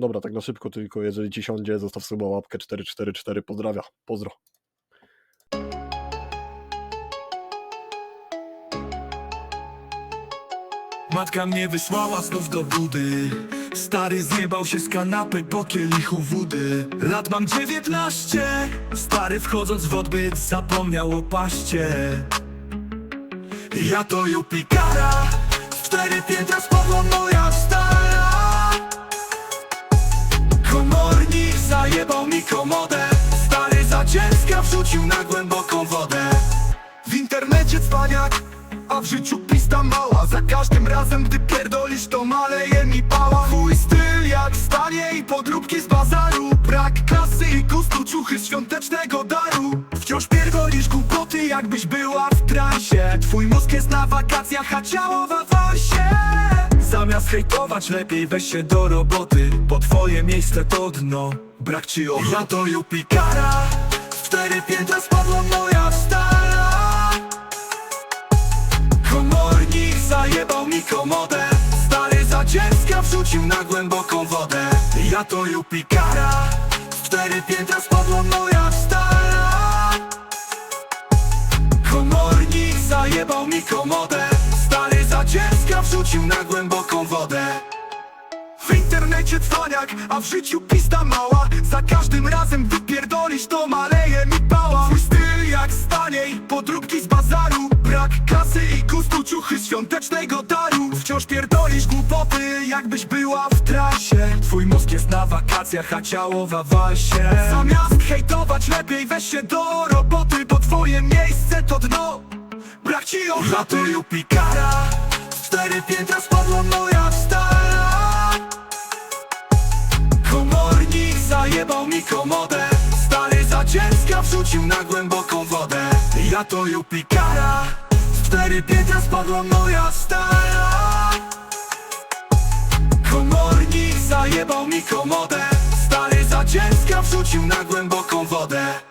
Dobra, tak na szybko tylko, jeżeli ci siądzie, zostaw sobie łapkę 444, pozdrawia, pozdro. Matka mnie wysłała znów do budy. Stary zjebał się z kanapy po kielichu wody. Lat mam dziewiętnaście. Stary wchodząc w odbyt zapomniał o paście. Ja to Jupikara. Cztery piętra spadła moja stara wrzucił na głęboką wodę. W internecie cwaniak, a w życiu pista mała. Za każdym razem, gdy pierdolisz, to maleje mi pała. Twój styl jak stanie i podróbki z bazaru. Brak klasy i gustu, ciuchy świątecznego daru. Wciąż pierdolisz głupoty, jakbyś była w transie. Twój mózg jest na wakacjach, a ciało w awansie. Zamiast hejtować, lepiej weź się do roboty Bo twoje miejsce to dno, brak ci ochoty Ja to Jupikara, cztery piętra spadła moja stara. Komornik zajebał mi komodę. Stary za dziecka wrzucił na głęboką wodę. Ja to Jupikara. Cztery piętra spadła moja stara. Komornik zajebał mi komodę. Stary za dziecka wrzucił na głęboką wodę internecie cwaniak, a w życiu pista mała. Za każdym razem gdy pierdolisz to maleje mi pała. Twój styl jak stanie i podróbki z bazaru. Brak kasy i gustu ciuchy świątecznego daru. Wciąż pierdolisz głupoty jakbyś była w trasie. Twój mózg jest na wakacjach, a ciało w awansie. Zamiast hejtować lepiej weź się do roboty Bo twoje miejsce to dno. Brak ci ochoty to Jupikara. Z Cztery piętra spadła moja mi komodę Stary za ciężka wrzucił na głęboką wodę. Ja to Jupikara. Cztery piętra spadła moja stara. Komornik zajebał mi komodę. Stary za ciężka wrzucił na głęboką wodę